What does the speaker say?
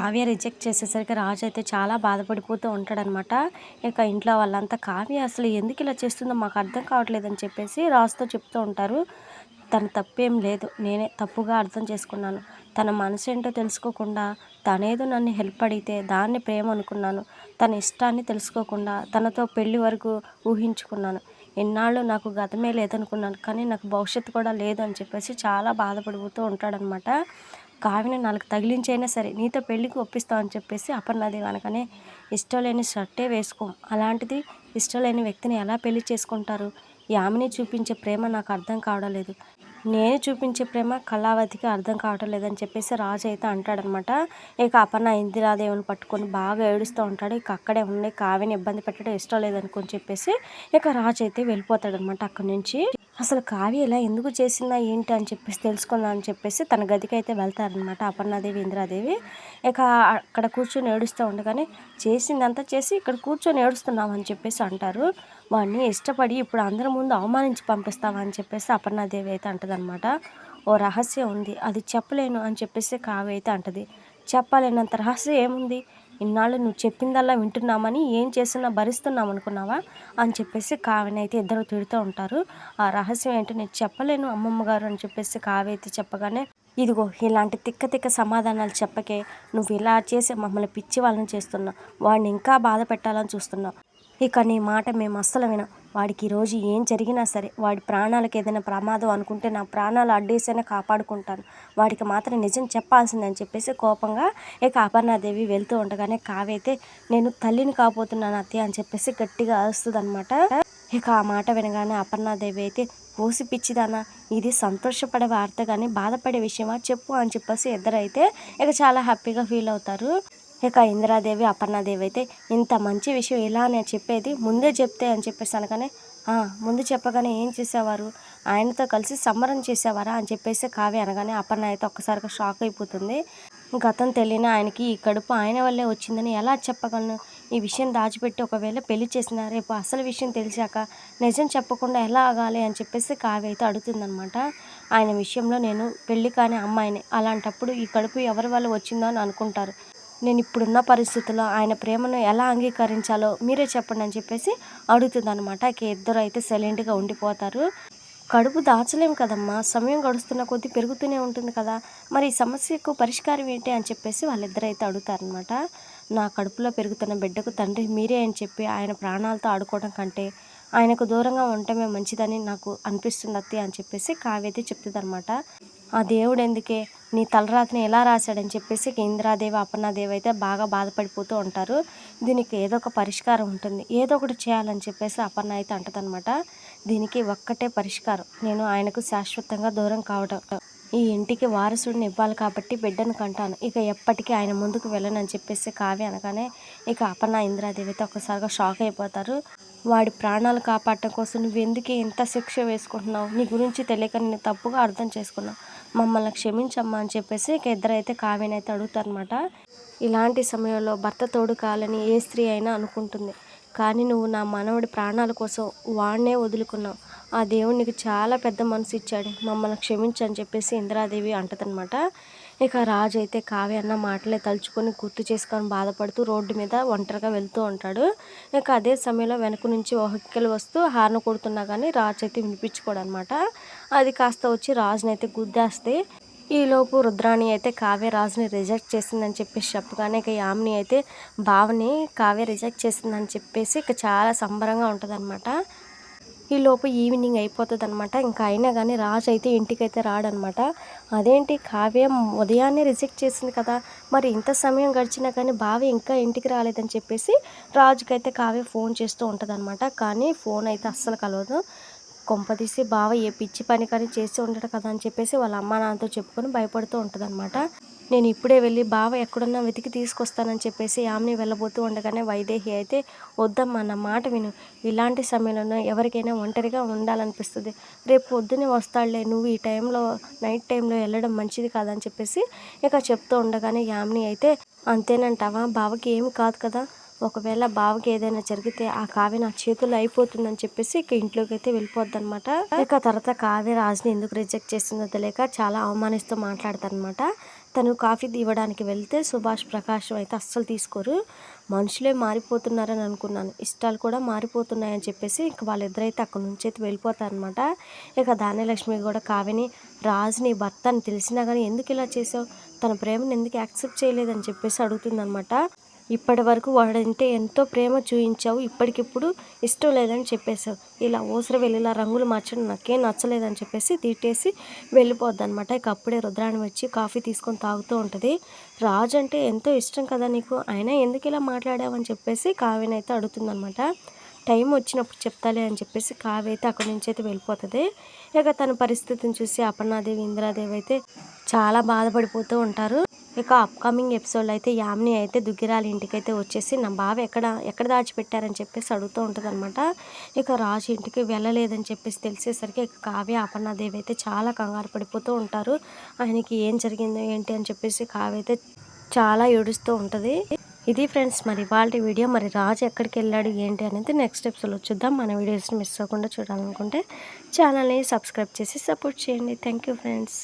Kavya reject చేసేసరికి రాజు అయితే చాలా బాధపడిపోతూ ఉంటాడనమాట ఇక ఇంట్లో వాళ్ళంతా కావ్య అసలు ఎందుకు ఇలా చేస్తుందో మాకు అర్థం కావట్లేదని చెప్పేసి రాజుతో చెప్తూ ఉంటారు. తన తప్పేం లేదు నేనే తప్పుగా అర్థం చేసుకున్నాను. తన మనసు ఏంటో తెలుసుకోకుండా తనేదో నన్ను హెల్ప్ అడిగితే దాన్ని ప్రేమ అనుకున్నాను. తన ఇష్టాన్ని తెలుసుకోకుండా తనతో పెళ్ళి వరకు ఊహించుకున్నాను. ఎన్నాళ్ళు నాకు గతమే లేదనుకున్నాను కానీ నాకు భవిష్యత్తు కూడా లేదు అని చెప్పేసి చాలా బాధపడిపోతూ ఉంటాడనమాట కావిన నాలుగు తగిలించైనా సరే నీతో పెళ్ళికి ఒప్పిస్తావు అని చెప్పేసి అపర్ణాదేవి అనగానే ఇష్టం లేని షర్టే వేసుకో. అలాంటిది ఇష్టం లేని వ్యక్తిని ఎలా పెళ్ళి చేసుకుంటారు? యామిని చూపించే ప్రేమ నాకు అర్థం కావడం లేదు. నేను చూపించే ప్రేమ కళావతికి అర్థం కావటం లేదని చెప్పేసి రాజు అయితే అంటాడనమాట. ఇక అపర్ణ ఇందిరాదేవిని పట్టుకొని బాగా ఏడుస్తూ ఉంటాడు. ఇక అక్కడే ఉండే కావిని ఇబ్బంది పెట్టడం ఇష్టం లేదనుకొని చెప్పేసి ఇక రాజు అయితే వెళ్ళిపోతాడనమాట అక్కడి నుంచి. అసలు కావ్య ఇలా ఎందుకు చేసిందా ఏంటి అని చెప్పేసి తెలుసుకుందాం అని చెప్పేసి తన గదికి అయితే వెళ్తారనమాట అపర్ణాదేవి ఇందిరాదేవి. ఇక అక్కడ కూర్చొని ఏడుస్తూ ఉండగానే చేసిందంతా చేసి ఇక్కడ కూర్చొని ఏడుస్తున్నాం అని చెప్పేసి అంటారు. వాడిని ఇష్టపడి ఇప్పుడు అందరి ముందు అవమానించి పంపిస్తావా అని చెప్పేసి అపర్ణాదేవి అయితే అంటదనమాట ఓ రహస్యం ఉంది అది చెప్పలేను అని చెప్పేసి కావ్య అయితే అంటది. చెప్పలేనంత రహస్యం ఏముంది? ఇన్నాళ్ళు నువ్వు చెప్పిందల్లా వింటున్నామని ఏం చేసినా భరిస్తున్నాం అనుకున్నావా అని చెప్పేసి కావ్యని అయితే ఇద్దరు తిడుతూ ఉంటారు. ఆ రహస్యం ఏంటో నేను చెప్పలేను అమ్మమ్మ గారు అని చెప్పేసి కావ్య అయితే చెప్పగానే ఇదిగో ఇలాంటి తిక్క తిక్క సమాధానాలు చెప్పకే నువ్వు ఇలా చేసి మమ్మల్ని పిచ్చి వాళ్ళని చేస్తున్నావు. వాడిని ఇంకా బాధ పెట్టాలని చూస్తున్నావు. ఇక నీ మాట మేము అస్సలు వినం. వాడికి ఈరోజు ఏం జరిగినా సరే వాడి ప్రాణాలకు ఏదైనా ప్రమాదం అనుకుంటే నా ప్రాణాలు అడ్డేసైనా కాపాడుకుంటాను. వాడికి మాత్రం నిజం చెప్పాల్సిందని చెప్పేసి కోపంగా ఇక అపర్ణాదేవి వెళ్తూ ఉండగానే కావైతే నేను తల్లిని కాబోతున్నాను అత్తయ్య అని చెప్పేసి గట్టిగా అరుస్తుందనమాట ఇక ఆ మాట వినగానే అపర్ణాదేవి అయితే పోసి పిచ్చిదానా ఇది సంతోషపడే వార్త కానీ బాధపడే విషయమా చెప్పు అని చెప్పేసి ఇద్దరైతే ఇక చాలా హ్యాపీగా ఫీల్ అవుతారు. ఇక ఇందిరాదేవి అపర్ణాదేవి అయితే ఇంత మంచి విషయం ఇలా నేను చెప్పేది ముందే చెప్తే అని చెప్పేసి అనగానే ముందు చెప్పగానే ఏం చేసేవారు? ఆయనతో కలిసి సంబరం చేసేవారా? అని చెప్పేసి కావ్య అనగానే అపర్ణ అయితే ఒక్కసారిగా షాక్ అయిపోతుంది. గతం తెలియని ఆయనకి ఈ కడుపు ఆయన వల్లే వచ్చిందని ఎలా చెప్పగలను? ఈ విషయం దాచిపెట్టి ఒకవేళ పెళ్ళి చేసిన రేపు అసలు విషయం తెలిసాక నిజం చెప్పకుండా ఎలా ఆగాలి అని చెప్పేసి కావ్య అయితే అడుగుతుందనమాట ఆయన విషయంలో నేను పెళ్ళి కాని అమ్మాయిని. అలాంటప్పుడు ఈ కడుపు ఎవరి వల్ల వచ్చిందో అని అనుకుంటారు. నేను ఇప్పుడున్న పరిస్థితుల్లో ఆయన ప్రేమను ఎలా అంగీకరించాలో మీరే చెప్పండి అని చెప్పేసి అడుగుతుంది అనమాట ఇద్దరు అయితే సైలెంట్గా ఉండిపోతారు. కడుపు దాచలేం కదమ్మా. సమయం గడుస్తున్న కొద్దీ పెరుగుతూనే ఉంటుంది కదా. మరి ఈ సమస్యకు పరిష్కారం ఏంటి అని చెప్పేసి వాళ్ళిద్దరు అయితే అడుగుతారనమాట నా కడుపులో పెరుగుతున్న బిడ్డకు తండ్రి మీరే అని చెప్పి ఆయన ప్రాణాలతో ఆడుకోవడం కంటే ఆయనకు దూరంగా ఉండటమే మంచిదని నాకు అనిపిస్తుంది అత్తి అని చెప్పేసి కావ్యతే చెప్తుంది అనమాట ఆ దేవుడు ఎందుకే? నీ తలరాతిని ఎలా రాశాడని చెప్పేసి ఇంద్రాదేవి అపర్ణాదేవి అయితే బాగా బాధపడిపోతూ ఉంటారు. దీనికి ఏదో ఒక పరిష్కారం ఉంటుంది. ఏదో ఒకటి చేయాలని చెప్పేసి అపర్ణ అయితే అంటదనమాట దీనికి ఒక్కటే పరిష్కారం. నేను ఆయనకు శాశ్వతంగా దూరం కావడం ఈ ఇంటికి వారసుడిని ఇవ్వాలి కాబట్టి బిడ్డను కంటాను. ఇక ఎప్పటికీ ఆయన ముందుకు వెళ్ళనని చెప్పేసి కావ్య అనగానే ఇక అపర్ణ ఇంద్రాదేవి అయితే ఒక్కసారిగా షాక్ అయిపోతారు. వాడి ప్రాణాలు కాపాడటం కోసం నువ్వు ఎందుకు ఇంత శిక్ష వేసుకుంటున్నావు? నీ గురించి తెలియక నేను తప్పుగా అర్థం చేసుకున్నావు మమ్మల్ని క్షమించమ్మా అని చెప్పేసి ఇక ఇద్దరైతే కావ్యనైతే అడుగుతారనమాట ఇలాంటి సమయంలో భర్త తోడు కావాలని ఏ స్త్రీ అయినా అనుకుంటుంది. కానీ నువ్వు నా మనవడి ప్రాణాల కోసం వాడినే వదులుకున్నావు. ఆ దేవుడు నీకు చాలా పెద్ద మనసు ఇచ్చాడు. మమ్మల్ని క్షమించని చెప్పేసి ఇందిరాదేవి అంటదనమాట ఇక రాజు అయితే కావ్య అన్న మాటలే తలుచుకొని గుర్తు చేసుకొని బాధపడుతూ రోడ్డు మీద ఒంటరిగా వెళ్తూ ఉంటాడు. ఇక అదే సమయంలో వెనక నుంచి హక్కెలు వస్తూ హార్న్ కొడుతున్నా కానీ రాజు అయితే వినిపించుకోడు అనమాట అది కాస్త వచ్చి రాజుని అయితే గుద్దేస్తే ఈలోపు రుద్రాణి అయితే కావ్య రాజుని రిజెక్ట్ చేసిందని చెప్పేసి చెప్పగానే ఇక యామిని అయితే భావని కావ్య రిజెక్ట్ చేసిందని చెప్పేసి ఇక చాలా సంబరంగా ఉంటుంది ఈ లోపు ఈవినింగ్ అయిపోతుంది అనమాట ఇంకా అయినా కానీ రాజు అయితే ఇంటికైతే రాడనమాట అదేంటి కావ్యం ఉదయాన్నే రిజెక్ట్ చేసింది కదా. మరి ఇంత సమయం గడిచినా కానీ బావి ఇంకా ఇంటికి రాలేదని చెప్పేసి రాజుకైతే కావ్య ఫోన్ చేస్తూ ఉంటుంది కానీ ఫోన్ అయితే అస్సలు కలవదు. కొంపదీసి బావ ఏ పిచ్చి పని కానీ చేస్తూ ఉంటాడు కదా అని చెప్పేసి వాళ్ళ అమ్మ నాన్నతో చెప్పుకొని భయపడుతూ ఉంటుంది నేను ఇప్పుడే వెళ్ళి బావ ఎక్కడున్నా వెతికి తీసుకొస్తానని చెప్పేసి ఆమెని వెళ్ళబోతూ ఉండగానే వైదేహి అయితే వద్దమ్మా నా మాట విను. ఇలాంటి సమయంలో ఎవరికైనా ఒంటరిగా ఉండాలనిపిస్తుంది. రేపు పొద్దునే వస్తాడులే నువ్వు ఈ టైంలో నైట్ టైంలో వెళ్ళడం మంచిది కాదని చెప్పేసి ఇక చెప్తూ ఉండగానే యామిని అయితే అంతేనంటావా? బావకి ఏమి కాదు కదా. ఒకవేళ బావకి ఏదైనా జరిగితే ఆ కావ్య నా చేతుల్లో అయిపోతుందని చెప్పేసి ఇక ఇంట్లోకి అయితే వెళ్ళిపోద్ది అనమాట ఇక తర్వాత కావ్య రాజుని ఎందుకు రిజెక్ట్ చేస్తుందో తెలియక చాలా అవమానిస్తూ మాట్లాడతారనమాట తను కాఫీ ఇవ్వడానికి వెళ్తే సుభాష్ ప్రకాశం అయితే అస్సలు తీసుకోరు. మనుషులే మారిపోతున్నారని అనుకున్నాను. ఇష్టాలు కూడా మారిపోతున్నాయని చెప్పేసి ఇంక వాళ్ళిద్దరైతే అక్కడి నుంచి అయితే వెళ్ళిపోతారనమాట ఇక ధాన్యలక్ష్మి కూడా కావ్యని రాజు నీ భర్త అని తెలిసినా కానీ ఎందుకు ఇలా చేసావు? తన ప్రేమను ఎందుకు యాక్సెప్ట్ చేయలేదని చెప్పేసి అడుగుతుందనమాట ఇప్పటి వరకు వాడంటే ఎంతో ప్రేమ చూపించావు ఇప్పటికిప్పుడు ఇష్టం లేదని చెప్పేశావు. ఇలా ఊసర వెళ్ళిలా రంగులు మార్చడం నాకేం నచ్చలేదని చెప్పేసి తిట్టేసి వెళ్ళిపోద్ది అనమాట ఇక అప్పుడే రుద్రాణి వచ్చి కాఫీ తీసుకొని తాగుతూ ఉంటుంది. రాజు అంటే ఎంతో ఇష్టం కదా నీకు? అయినా ఎందుకు ఇలా మాట్లాడావని చెప్పేసి కావ్యనైతే అడుగుతుందనమాట టైం వచ్చినప్పుడు చెప్తాలే అని చెప్పేసి కావ్య అయితే అక్కడి నుంచి అయితే వెళ్ళిపోతుంది. ఇక తన పరిస్థితిని చూసి అపర్ణాదేవి ఇందిరాదేవి అయితే చాలా బాధపడిపోతూ ఉంటారు. ఇక అప్కమింగ్ ఎపిసోడ్లో అయితే యామిని అయితే దుగ్గిరాల ఇంటికి అయితే వచ్చేసి నా బావ ఎక్కడ ఎక్కడ దాచిపెట్టారని చెప్పేసి అడుగుతూ ఉంటుందన్నమాట. ఇక రాజు ఇంటికి వెళ్ళలేదని చెప్పేసి తెలిసేసరికి ఇక కావ్య అపర్ణాదేవి అయితే చాలా కంగారు పడిపోతూ ఉంటారు. ఆయనకి ఏం జరిగిందో ఏంటి అని చెప్పేసి కావ్య అయితే చాలా ఏడుస్తూ ఉంటుంది. ఇది ఫ్రెండ్స్ మరి వాళ్ళ వీడియో మరి రాజు ఎక్కడికి వెళ్ళాడు ఏంటి అనేది నెక్స్ట్ ఎపిసోడ్లో చూద్దాం. మన వీడియోస్ని మిస్ అవ్వకుండా చూడాలనుకుంటే ఛానల్ని సబ్స్క్రైబ్ చేసి సపోర్ట్ చేయండి. Thank you friends